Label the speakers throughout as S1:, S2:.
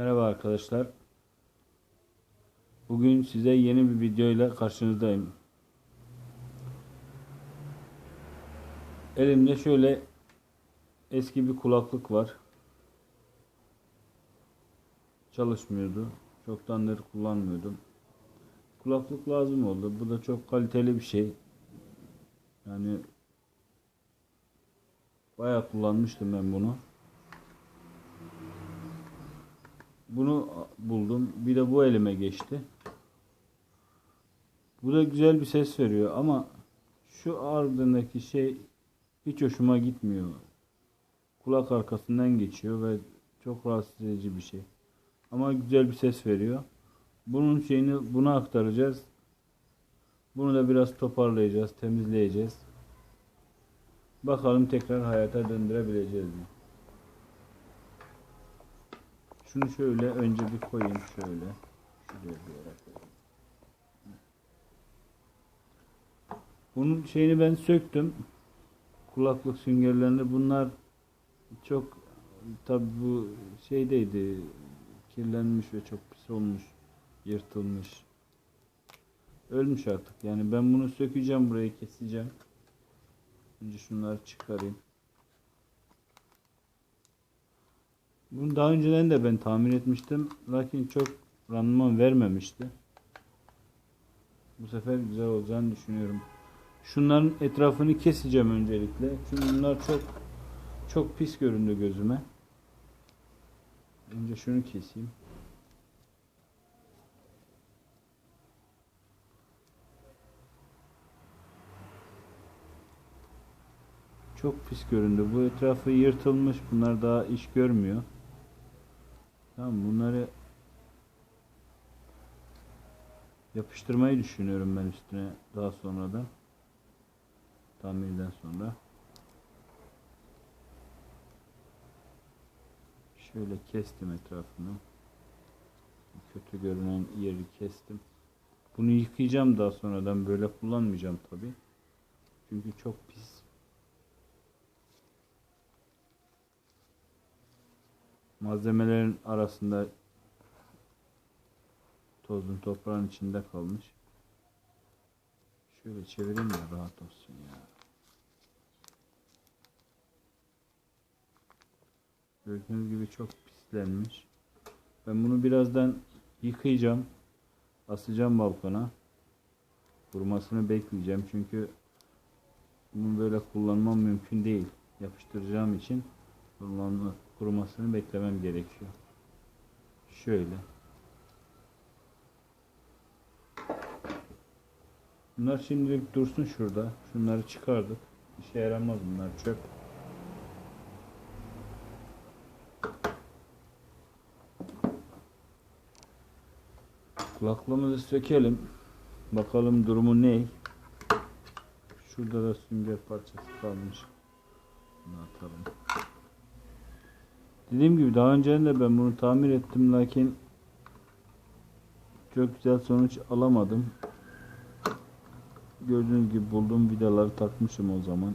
S1: Merhaba arkadaşlar. Bugün size yeni bir video ile karşınızdayım. Elimde şöyle eski bir kulaklık var. Çalışmıyordu. Çoktandır kullanmıyordum. Kulaklık lazım oldu. Bu da çok kaliteli bir şey. Yani bayağı kullanmıştım ben bunu. Bunu buldum. Bir de bu elime geçti. Bu da güzel bir ses veriyor ama şu ardındaki şey hiç hoşuma gitmiyor. Kulak arkasından geçiyor ve çok rahatsız edici bir şey. Ama güzel bir ses veriyor. Bunun şeyini buna aktaracağız. Bunu da biraz toparlayacağız, temizleyeceğiz. Bakalım tekrar hayata döndürebileceğiz mi? Şunu şöyle önce bir koyayım şöyle. Şuraya bir yere. Bunun şeyini ben söktüm. Kulaklık süngerlerini. Bunlar çok tabi bu şeydeydi. Kirlenmiş ve çok pis olmuş. Yırtılmış. Ölmüş artık. Yani ben bunu sökeceğim burayı keseceğim. Önce şunları çıkarayım. Bunu daha önceden de ben tamir etmiştim. Lakin çok randıman vermemişti. Bu sefer güzel olacağını düşünüyorum. Şunların etrafını keseceğim öncelikle. Çünkü bunlar çok çok pis göründü gözüme. Önce şunu keseyim. Çok pis göründü. Bu etrafı yırtılmış. Bunlar daha iş görmüyor. Tamam bunları yapıştırmayı düşünüyorum ben üstüne daha sonradan. Tamirden sonra. Şöyle kestim etrafını. Kötü görünen yeri kestim. Bunu yıkayacağım daha sonradan. Böyle kullanmayacağım tabi. Çünkü çok pis. Malzemelerin arasında tozun toprağın içinde kalmış. Şöyle çevireyim de rahat olsun ya. Gördüğünüz gibi çok pislenmiş. Ben bunu birazdan yıkayacağım. Asacağım balkona. Kurumasını bekleyeceğim çünkü bunu böyle kullanmam mümkün değil. Yapıştıracağım için kullanma, kurumasını beklemem gerekiyor. Şöyle. Bunlar şimdilik dursun şurada. Şunları çıkardık. İşe yaramaz bunlar çöp. Kulaklığımızı sökelim. Bakalım durumu ne? Şurada da sünger parçası kalmış. Bunu atalım. Dediğim gibi daha önce de ben bunu tamir ettim lakin çok güzel sonuç alamadım. Gördüğünüz gibi bulduğum vidaları takmışım o zaman.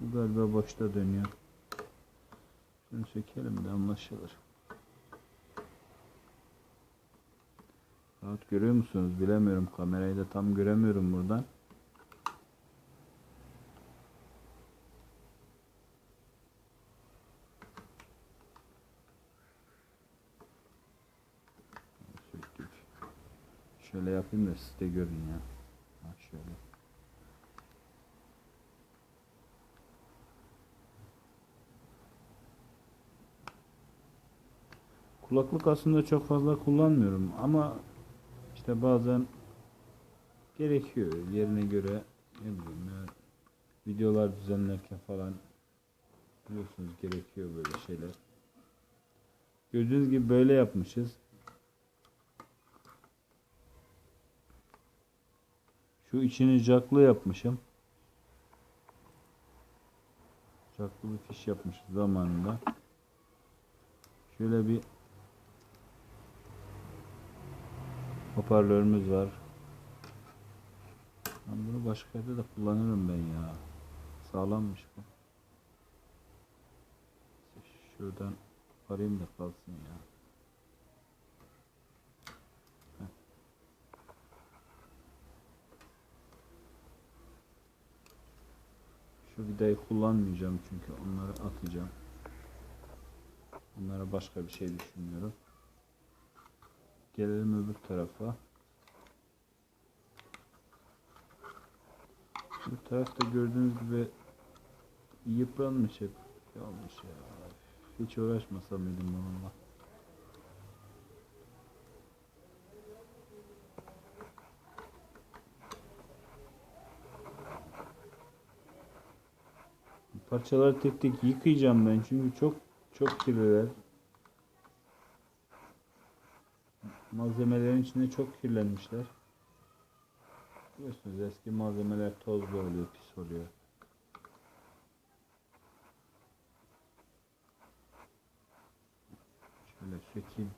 S1: Bu galiba başta dönüyor. Şunu çekelim de anlaşılır. Rahat görüyor musunuz bilemiyorum. Kamerayı da tam göremiyorum buradan. Şöyle yapayım da siz de görün ya. Ha şöyle. Kulaklık aslında çok fazla kullanmıyorum ama işte bazen gerekiyor yerine göre ne bileyim ya, videolar düzenlerken falan biliyorsunuz gerekiyor böyle şeyler. Gördüğünüz gibi böyle yapmışız. Şu içini jacklı yapmışım. Jacklı bir fiş yapmışız zamanında. Şöyle bir hoparlörümüz var. Ben bunu başka yerde de kullanırım ben ya. Sağlammış bu. Şuradan arayayım da kalsın ya. Şu vidayı kullanmayacağım çünkü onları atacağım. Onlara başka bir şey düşünmüyorum. Gelelim öbür tarafa. Bu tarafta gördüğünüz gibi yıpranmış hep. Yanlış ya. Hiç uğraşmasam mıydım bununla? Parçaları tek tek yıkayacağım ben çünkü çok çok kirliler. Malzemelerin içinde çok kirlenmişler. Biliyorsunuz eski malzemeler tozlu oluyor, pis oluyor. Şöyle sökeyim.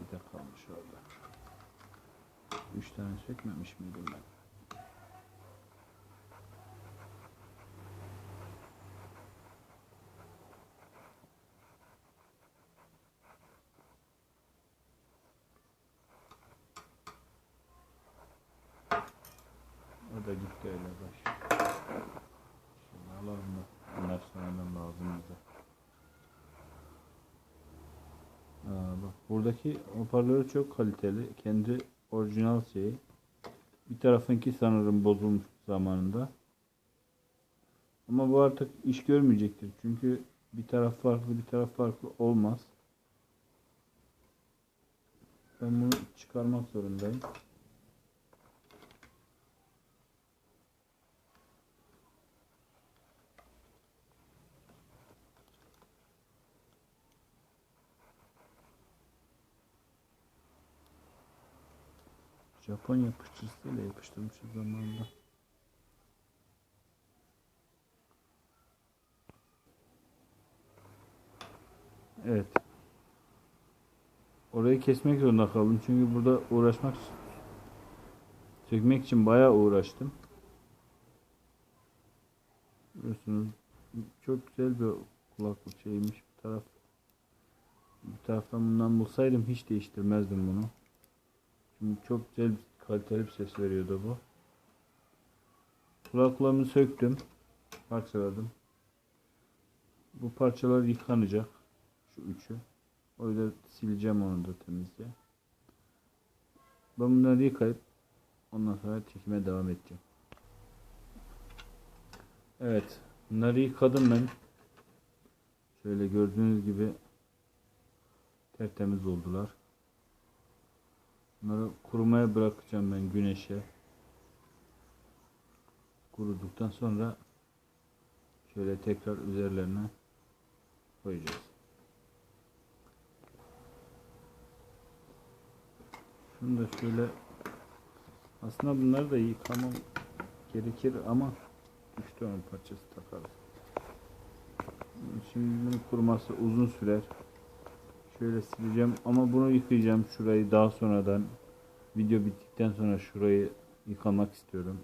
S1: Bir de kalmış orada. Üç tane sökmemiş miydim ben? O da gitti öyle baş. Şunu alalım sonradan lazım bize. Aa, bak buradaki hoparlörü çok kaliteli. Kendi orijinal şeyi. Bir tarafınki sanırım bozulmuş zamanında. Ama bu artık iş görmeyecektir. Çünkü bir taraf farklı bir taraf farklı olmaz. Ben bunu çıkarmak zorundayım. Japon yapıştırıcısıyla yapıştırmışız zamanında. Evet. Orayı kesmek zorunda kaldım. Çünkü burada uğraşmak sökmek için bayağı uğraştım. Biliyorsunuz çok güzel bir kulaklık şeymiş bir taraf. Bir taraftan bundan bulsaydım hiç değiştirmezdim bunu. Çünkü çok güzel kaliteli bir ses veriyordu bu. Kulaklığımı söktüm. Parçaladım. Bu parçalar yıkanacak. Şu üçü. O yüzden sileceğim onu da temizle. Ben bunları yıkayıp ondan sonra çekime devam edeceğim. Evet. Bunları yıkadım ben. Şöyle gördüğünüz gibi tertemiz oldular. Bunları kurumaya bırakacağım ben güneşe. Kuruduktan sonra şöyle tekrar üzerlerine koyacağız. Şunu da şöyle aslında bunları da yıkamam gerekir ama düştü onun parçası takarız. Şimdi bunun kuruması uzun sürer. Şöyle sileceğim ama bunu yıkayacağım şurayı daha sonradan video bittikten sonra şurayı yıkamak istiyorum.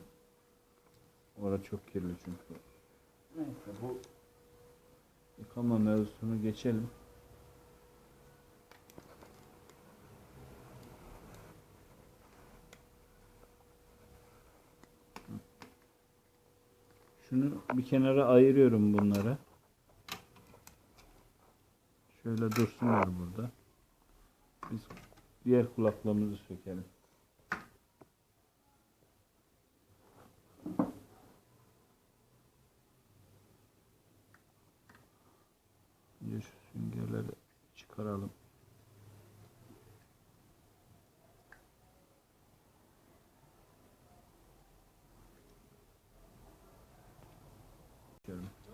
S1: Orada çok kirli çünkü. Neyse bu yıkama mevzusunu geçelim. Şunu bir kenara ayırıyorum bunları. Şöyle dursunlar burada. Biz diğer kulaklığımızı sökelim. Önce şu süngerleri çıkaralım. Şöyle.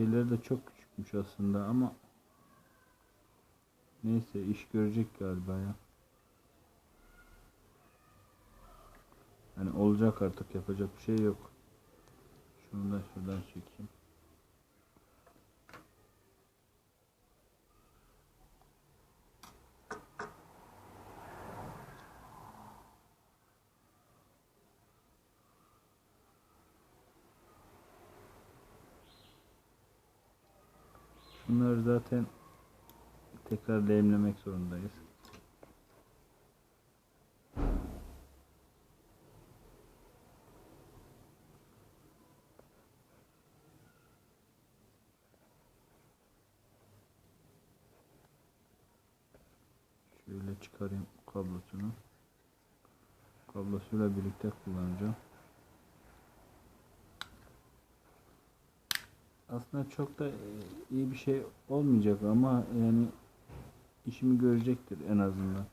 S1: Şeyleri de çok küçükmüş aslında ama neyse iş görecek galiba ya. Yani olacak artık yapacak bir şey yok. Şunu da şuradan çekeyim. Bunları zaten tekrar lehimlemek zorundayız. Şöyle çıkarayım kablosunu. Kablosuyla birlikte kullanacağım. Aslında çok da e, iyi bir şey olmayacak ama yani işimi görecektir en azından.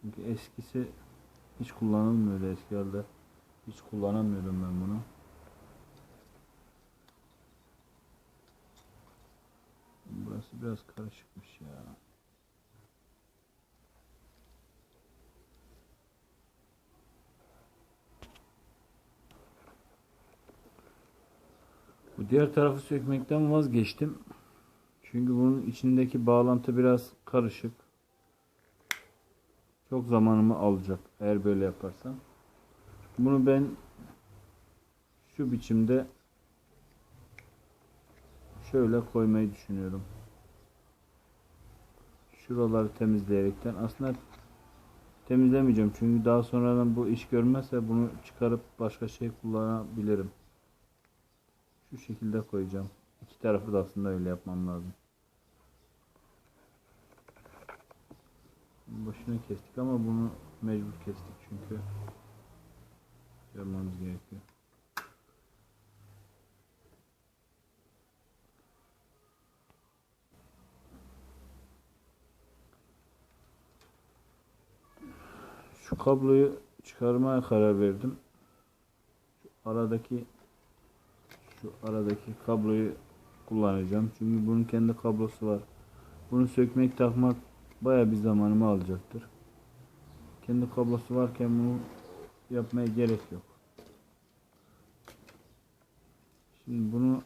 S1: Çünkü eskisi hiç kullanılmıyordu eski halde. Hiç kullanamıyordum ben bunu. Burası biraz karışıkmış ya. Bu diğer tarafı sökmekten vazgeçtim. Çünkü bunun içindeki bağlantı biraz karışık. Çok zamanımı alacak eğer böyle yaparsam. Bunu ben şu biçimde şöyle koymayı düşünüyorum. Şuraları temizleyerekten aslında temizlemeyeceğim çünkü daha sonradan bu iş görmezse bunu çıkarıp başka şey kullanabilirim. Şu şekilde koyacağım. İki tarafı da aslında öyle yapmam lazım. Başını kestik ama bunu mecbur kestik çünkü yapmamız gerekiyor. Şu kabloyu çıkarmaya karar verdim. Şu aradaki şu aradaki kabloyu kullanacağım. Çünkü bunun kendi kablosu var. Bunu sökmek takmak baya bir zamanımı alacaktır. Kendi kablosu varken bunu yapmaya gerek yok. Şimdi bunu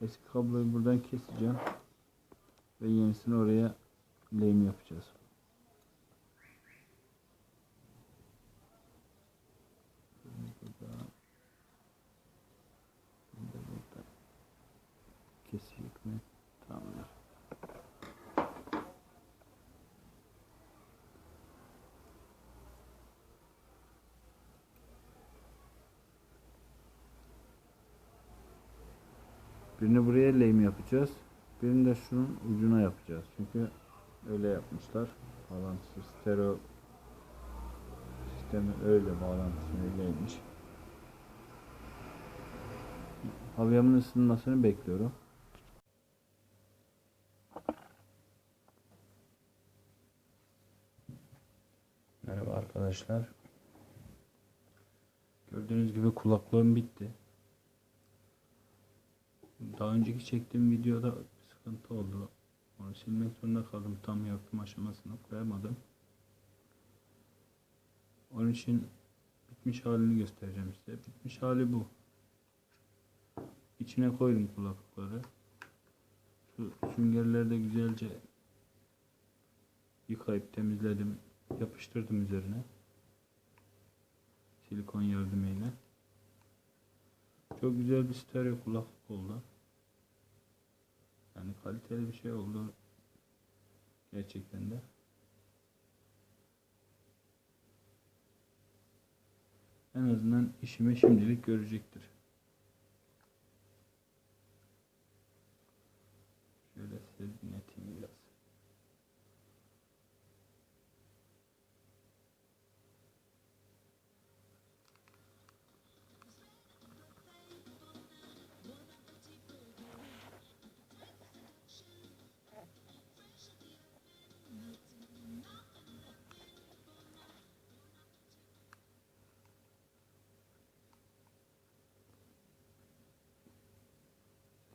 S1: eski kabloyu buradan keseceğim ve yenisini oraya lehim yapacağız. Burada Burada burada kesik mi? Tamamdır. Birini buraya lehim yapacağız. Birini de şunun ucuna yapacağız. Çünkü öyle yapmışlar. Bağlantısı stereo sistemi öyle bağlantısı öyleymiş. Havyamın ısınmasını bekliyorum. Merhaba arkadaşlar. Gördüğünüz gibi kulaklığım bitti. Daha önceki çektiğim videoda sıkıntı oldu. Onu silmek zorunda kaldım. Tam yapım aşamasına koyamadım. Onun için bitmiş halini göstereceğim size. Bitmiş hali bu. İçine koydum kulaklıkları. Şu süngerleri de güzelce yıkayıp temizledim. Yapıştırdım üzerine. Silikon yardımıyla. Çok güzel bir stereo kulaklık oldu. Yani kaliteli bir şey oldu. Gerçekten de. En azından işimi şimdilik görecektir.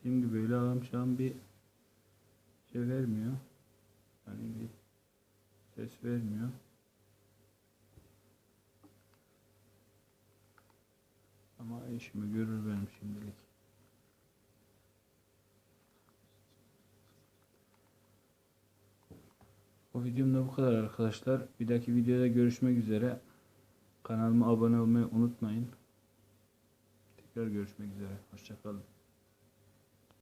S1: Şimdi böyle alarm şu an bir şey vermiyor. Yani bir ses vermiyor. Ama işimi görür benim şimdilik. Bu videom da bu kadar arkadaşlar. Bir dahaki videoda görüşmek üzere. Kanalıma abone olmayı unutmayın. Tekrar görüşmek üzere. Hoşçakalın.